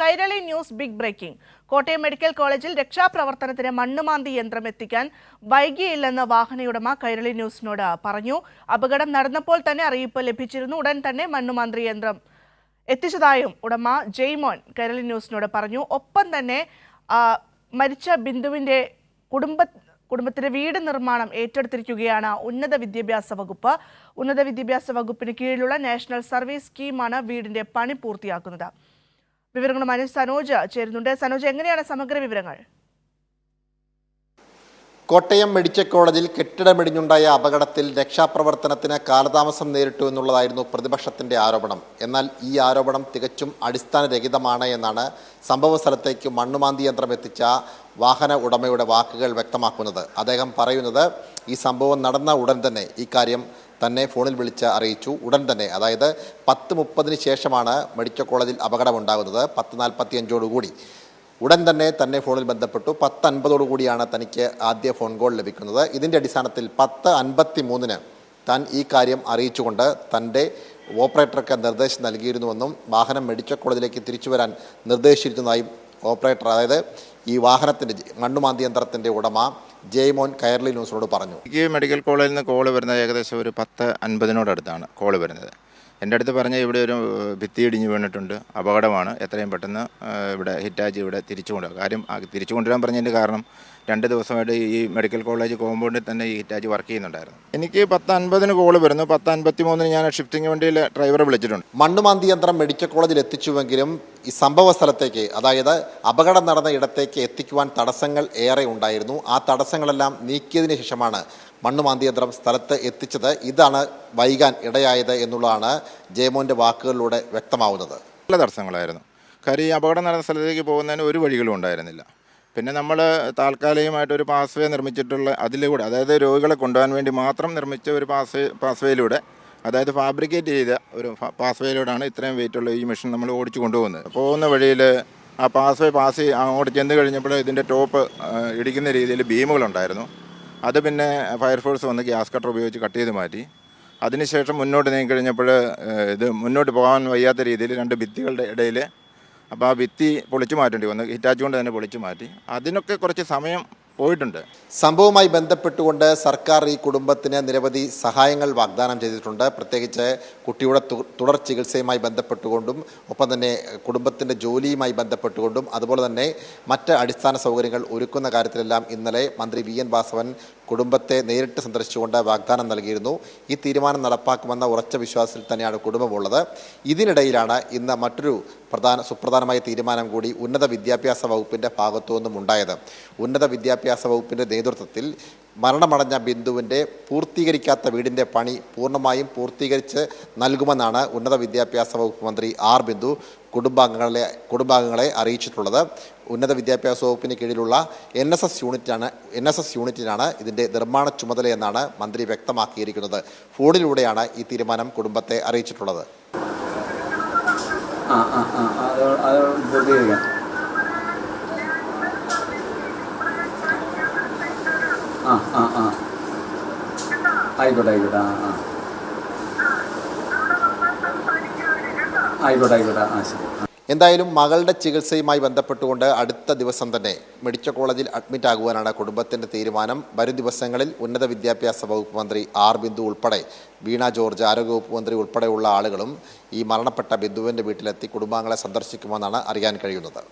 Kairali news big breaking. Kottayam medical കോളേജിൽ രക്ഷാപ്രവർത്തനത്തിന് മണ്ണുമാന്തി യന്ത്രം എത്തിക്കാൻ വൈകിയില്ലെന്ന് വാഹനയുടമ കൈരളി ന്യൂസിനോട് പറഞ്ഞു. അപകടം നടന്നപ്പോൾ തന്നെ അറിയിപ്പ് ലഭിച്ചിരുന്നു. ഉടൻ തന്നെ മണ്ണുമാന്തി യന്ത്രം എത്തിച്ചതായും ഉടമ ജെയ്മോൻ കൈരളി ന്യൂസിനോട് പറഞ്ഞു. ഒപ്പം തന്നെ മരിച്ച ബിന്ദുവിന്റെ കുടുംബ കുടുംബത്തിന്റെ വീട് നിർമ്മാണം ഏറ്റെടുത്തിരിക്കുകയാണ് ഉന്നത വിദ്യാഭ്യാസ വകുപ്പ്. ഉന്നത വിദ്യാഭ്യാസ വകുപ്പിന് കീഴിലുള്ള നാഷണൽ സർവീസ് സ്കീമാണ് വീടിന്റെ പണി പൂർത്തിയാക്കുന്നത്. വിവരങ്ങളുമായി സനോജ് ചേരുന്നുണ്ട്. സനോജ് എങ്ങനെയാണ് സമഗ്ര വിവരങ്ങൾ? കോട്ടയം മെഡിക്കൽ കോളേജിൽ കെട്ടിടമിടിഞ്ഞുണ്ടായ അപകടത്തിൽ രക്ഷാപ്രവർത്തനത്തിന് കാലതാമസം നേരിട്ടു എന്നുള്ളതായിരുന്നു പ്രതിപക്ഷത്തിന്റെ ആരോപണം. എന്നാൽ ഈ ആരോപണം തികച്ചും അടിസ്ഥാനരഹിതമാണ് എന്നാണ് സംഭവ സ്ഥലത്തേക്ക് മണ്ണുമാന്തി യന്ത്രം എത്തിച്ച വാഹന ഉടമയുടെ വാക്കുകൾ വ്യക്തമാക്കുന്നത്. അദ്ദേഹം പറയുന്നത് ഈ സംഭവം നടന്ന ഉടൻ തന്നെ. ഇക്കാര്യം കാര്യം തന്നെ ഫോണിൽ വിളിച്ച് അറിയിച്ചു. ഉടൻ തന്നെ അതായത് പത്ത് മുപ്പതിന് ശേഷമാണ് മെഡിക്കൽ കോളേജിൽ അപകടമുണ്ടാകുന്നത് പത്ത് നാൽപ്പത്തി അഞ്ചോടുകൂടി ഉടൻ തന്നെ തന്നെ ഫോണിൽ ബന്ധപ്പെട്ടു. പത്ത് അൻപതോടു കൂടിയാണ് തനിക്ക് ആദ്യ ഫോൺ കോൾ ലഭിക്കുന്നത്. ഇതിന്റെ അടിസ്ഥാനത്തിൽ പത്ത് അൻപത്തി മൂന്നിന് താൻ ഈ കാര്യം അറിയിച്ചുകൊണ്ട് തന്റെ ഓപ്പറേറ്റർക്ക് നിർദ്ദേശം നൽകിയിരുന്നുവെന്നും വാഹനം മെഡിക്കൽ കോളേജിലേക്ക് തിരിച്ചു വരാൻ നിർദ്ദേശിച്ചിരുന്നതായും ഓപ്പറേറ്റർ അതായത് ഈ വാഹനത്തിന്റെ മണ്ണുമാന്തി യന്ത്രത്തിന്റെ ഉടമ ജയ്മോൻ കയർലി ന്യൂസിനോട് പറഞ്ഞു. എനിക്ക് മെഡിക്കൽ കോളേജിൽ നിന്ന് കോൾ വരുന്നത് ഏകദേശം ഒരു പത്ത് അൻപതിനോടടുത്താണ് കോൾ വരുന്നത്. എന്റെ അടുത്ത് പറഞ്ഞ ഇവിടെ ഒരു ഭിത്തി ഇടിഞ്ഞ് വീണിട്ടുണ്ട്. അപകടമാണ്. എത്രയും പെട്ടെന്ന് ഇവിടെ ഹിറ്റാച്ചി ഇവിടെ തിരിച്ചു കൊണ്ടുവരാം. കാര്യം തിരിച്ചു കൊണ്ടുവരാൻ പറഞ്ഞതിന്റെ കാരണം രണ്ട് ദിവസമായിട്ട് ഈ മെഡിക്കൽ കോളേജ് കോമ്പൗണ്ടിൽ തന്നെ ഈ ഹിറ്റാച്ചി വർക്ക് ചെയ്യുന്നുണ്ടായിരുന്നു. എനിക്ക് പത്ത് അൻപതിന് കോൾ വരുന്നു. പത്ത് അൻപത്തി മൂന്നിന് ഞാൻ ഷിഫ്റ്റിംഗ് വണ്ടിയിൽ ഡ്രൈവറെ വിളിച്ചിട്ടുണ്ട്. മണ്ണുമാന്തി യന്ത്രം മെഡിക്കൽ കോളേജിൽ എത്തിച്ചുവെങ്കിലും ഈ സംഭവ സ്ഥലത്തേക്ക് അതായത് അപകടം നടന്ന ഇടത്തേക്ക് എത്തിക്കുവാൻ തടസ്സങ്ങൾ ഏറെ ഉണ്ടായിരുന്നു. ആ തടസ്സങ്ങളെല്ലാം നീക്കിയതിന് ശേഷമാണ് മണ്ണുമാന്തി മാന്തിയന്ത്രം സ്ഥലത്ത് എത്തിച്ചത് ഇതാണ് വൈകാൻ ഇടയായത് എന്നുള്ളതാണ് ജയമോന്റെ വാക്കുകളിലൂടെ വ്യക്തമാവുന്നത്. നല്ല തടസ്സങ്ങളായിരുന്നു. കാര്യം ഈ അപകടം നടന്ന സ്ഥലത്തേക്ക് പോകുന്നതിന് ഒരു വഴികളും ഉണ്ടായിരുന്നില്ല. പിന്നെ നമ്മൾ താൽക്കാലികമായിട്ട് ഒരു പാസ്വേ നിർമ്മിച്ചിട്ടുള്ള അതിലൂടെ അതായത് രോഗികളെ കൊണ്ടുപോകാൻ വേണ്ടി മാത്രം നിർമ്മിച്ച ഒരു പാസ് പാസ്വേയിലൂടെ അതായത് ഫാബ്രിക്കേറ്റ് ചെയ്ത ഒരു പാസ്വേയിലൂടെയാണ് ഇത്രയും വെയിറ്റുള്ള ഈ മെഷീൻ നമ്മൾ ഓടിച്ചു കൊണ്ടുപോകുന്നത്. പോകുന്ന വഴിയിൽ ആ പാസ്വേ പാസ് അങ്ങോട്ട് ചെന്ന് കഴിഞ്ഞപ്പോൾ ഇതിന്റെ ടോപ്പ് ഇടിക്കുന്ന രീതിയിൽ ബീമുകളുണ്ടായിരുന്നു അത് പിന്നെ ഫയർഫോഴ്സ് വന്ന് ഗ്യാസ് കട്ടർ ഉപയോഗിച്ച് കട്ട് ചെയ്ത് മാറ്റി. അതിനുശേഷം മുന്നോട്ട് നീങ്ങി കഴിഞ്ഞപ്പോൾ ഇത് മുന്നോട്ട് പോകാൻ വയ്യാത്ത രീതിയിൽ രണ്ട് ഭിത്തികളുടെ ഇടയിൽ അപ്പോൾ ആ ഭിത്തി പൊളിച്ചു മാറ്റേണ്ടി വന്നു. ഹിറ്റാച്ച് കൊണ്ട് തന്നെ പൊളിച്ചു മാറ്റി. അതിനൊക്കെ കുറച്ച് സമയം പോയിട്ടുണ്ട്. സംഭവവുമായി ബന്ധപ്പെട്ടുകൊണ്ട് സർക്കാർ ഈ കുടുംബത്തിന് നിരവധി സഹായങ്ങൾ വാഗ്ദാനം ചെയ്തിട്ടുണ്ട്. പ്രത്യേകിച്ച് കുട്ടിയുടെ തുടർ ചികിത്സയുമായി ബന്ധപ്പെട്ടുകൊണ്ടും ഒപ്പം തന്നെ കുടുംബത്തിന്റെ ജോലിയുമായി ബന്ധപ്പെട്ടുകൊണ്ടും അതുപോലെ തന്നെ മറ്റ് അടിസ്ഥാന സൗകര്യങ്ങൾ ഒരുക്കുന്ന കാര്യത്തിലെല്ലാം ഇന്നലെ മന്ത്രി വി എൻ വാസവൻ കുടുംബത്തെ നേരിട്ട് സന്ദർശിച്ചുകൊണ്ട് വാഗ്ദാനം നൽകിയിരുന്നു. ഈ തീരുമാനം നടപ്പാക്കുമെന്ന ഉറച്ച വിശ്വാസത്തിൽ തന്നെയാണ് കുടുംബമുള്ളത്. ഇതിനിടയിലാണ് ഇന്ന് മറ്റൊരു പ്രധാന സുപ്രധാനമായ തീരുമാനം കൂടി ഉന്നത വിദ്യാഭ്യാസ വകുപ്പിന്റെ ഭാഗത്തു നിന്നും ഉണ്ടായത്. ഉന്നത വിദ്യാഭ്യാസ വകുപ്പിന്റെ നേതൃത്വത്തിൽ മരണമടഞ്ഞ ബിന്ദുവിന്റെ പൂർത്തീകരിക്കാത്ത വീടിന്റെ പണി പൂർണമായും പൂർത്തീകരിച്ച് നൽകുമെന്നാണ് ഉന്നത വിദ്യാഭ്യാസ വകുപ്പ് മന്ത്രി ആർ ബിന്ദു കുടുംബാംഗങ്ങളെ കുടുംബാംഗങ്ങളെ അറിയിച്ചിട്ടുള്ളത്. ഉന്നത വിദ്യാഭ്യാസ വകുപ്പിന് കീഴിലുള്ള എൻ എസ് എസ് യൂണിറ്റാണ് എൻ എസ് എസ് യൂണിറ്റിനാണ് ഇതിന്റെ നിർമ്മാണ ചുമതലയെന്നാണ് മന്ത്രി വ്യക്തമാക്കിയിരിക്കുന്നത്. ഫോണിലൂടെയാണ് ഈ തീരുമാനം കുടുംബത്തെ അറിയിച്ചിട്ടുള്ളത്. ആയിക്കോട്ടെ ആയിക്കോട്ടെ ആ ആ എന്തായാലും മകളുടെ ചികിത്സയുമായി ബന്ധപ്പെട്ടുകൊണ്ട് അടുത്ത ദിവസം തന്നെ മെഡിക്കൽ കോളേജിൽ അഡ്മിറ്റ് ആകുവാനാണ് കുടുംബത്തിന്റെ തീരുമാനം. വരും ദിവസങ്ങളിൽ ഉന്നത വിദ്യാഭ്യാസ വകുപ്പ് മന്ത്രി ആർ ബിന്ദു ഉൾപ്പെടെ വീണ ജോർജ് ആരോഗ്യവകുപ്പ് മന്ത്രി ഉൾപ്പെടെയുള്ള ആളുകളും ഈ മരണപ്പെട്ട ബിന്ദുവിന്റെ വീട്ടിലെത്തി കുടുംബാംഗങ്ങളെ സന്ദർശിക്കുമെന്നാണ് അറിയാൻ കഴിയുന്നത്.